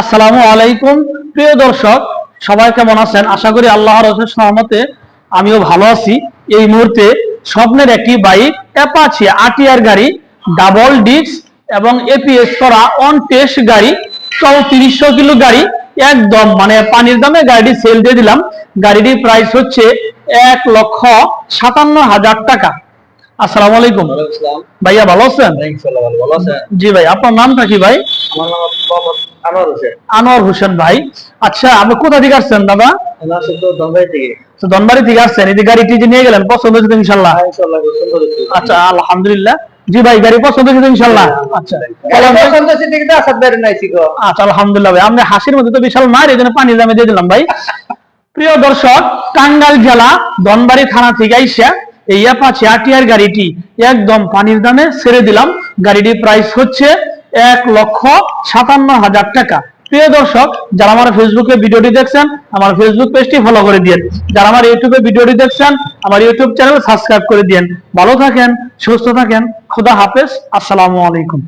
আসসালামু আলাইকুম। প্রিয় দর্শক সবাই কেমন আছেন? আশা করি আল্লাহর সহমতে আমিও ভালো আছি। এই মুহূর্তে স্বপ্নের একটি বাইক অ্যাপাচি আটিয়ার গাড়ি ডাবল ডিস্ক এবং এপিএস করা অন টেস্ট গাড়ি চৌত্রিশশো কিলো গাড়ি একদম মানে পানির দামে গাড়িটি সেল দিয়ে দিলাম। গাড়িটির প্রাইস হচ্ছে এক লক্ষ সাতান্ন হাজার টাকা। আসসালামু আলাইকুম। ভাইয়া ভালো আছেন? জি ভাই আপনার নামটা কি ভাই? আমার নাম আনোয়ার হোসেন। আনোয়ার হোসেন ভাই। আচ্ছা আপনি কোথা থেকে আসছেন দাদা? তো থেকে। ধনবাড়ি থেকে আসছেন এই গাড়িটি যে নিয়ে গেলেন পছন্দ হয়েছে ইনশাল্লাহ? হ্যাঁ। আচ্ছা আলহামদুলিল্লাহ। জি ভাই গাড়ি পছন্দ হয়েছে ইনশাল্লাহ? আচ্ছা। আচ্ছা আলহামদুলিল্লাহ ভাই আপনি হাসির মধ্যে তো বিশাল মার এই জন্য পানি দামে দিয়ে দিলাম ভাই। প্রিয় দর্শক টাঙ্গাইল জেলা ধনবাড়ি থানা থেকে আইসা এই অ্যাপাচি আটিয়ার গাড়িটি একদম পানির দামে ছেড়ে দিলাম। গাড়িটির প্রাইস হচ্ছে এক লক্ষ সাতান্ন হাজার টাকা। প্রিয় দর্শক, যারা আমার ফেসবুকে ভিডিওটি দেখছেন, আমার ফেসবুক পেজটি ফলো করে দিন যারা আমার ইউটিউবে ভিডিওটি দেখছেন, আমার ইউটিউব চ্যানেল সাবস্ক্রাইব করে দিন ভালো থাকেন, সুস্থ থাকেন, খোদা হাফেজ, আসসালামু আলাইকুম।